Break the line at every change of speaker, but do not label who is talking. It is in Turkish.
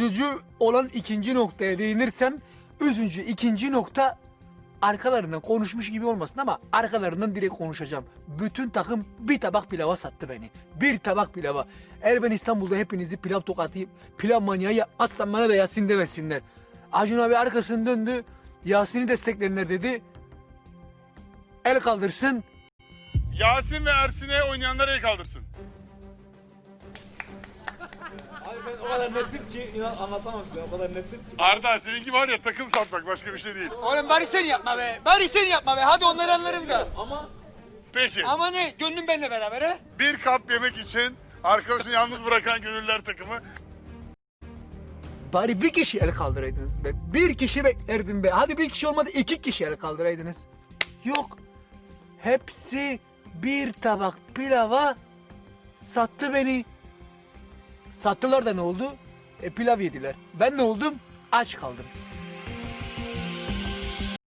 üzücü olan ikinci noktaya değinirsem üzücü ikinci nokta arkalarından konuşmuş gibi olmasın ama arkalarından direkt konuşacağım. Bütün takım bir tabak pilava sattı beni. Bir tabak pilava. Eğer ben İstanbul'da hepinizi pilav tokatı, pilav manyağı yapmazsam bana da Yasin demesinler. Acun abi arkasını döndü. Yasin'i destekleyenler dedi. El kaldırsın.
Yasin ve Ersin'e oynayanlar el kaldırsın.
Kadar netim ki inan anlatamam size o kadar netim ki.
Arda seninki var ya takım satmak başka bir şey değil.
Oğlum bari sen yapma be. Bari sen yapma be. Hadi onları anlarım da.
Ama
Peki
Ama ne? Gönlüm benimle beraber he?
bir kap yemek için arkadaşını yalnız bırakan gönüller takımı.
Bari bir kişi el kaldıraydınız be. Bir kişi beklerdim be. Hadi bir kişi olmadı iki kişi el kaldıraydınız. Yok. Hepsi bir tabak pilava sattı beni. Sattılar da ne oldu? E pilav yediler. Ben ne oldum? Aç kaldım.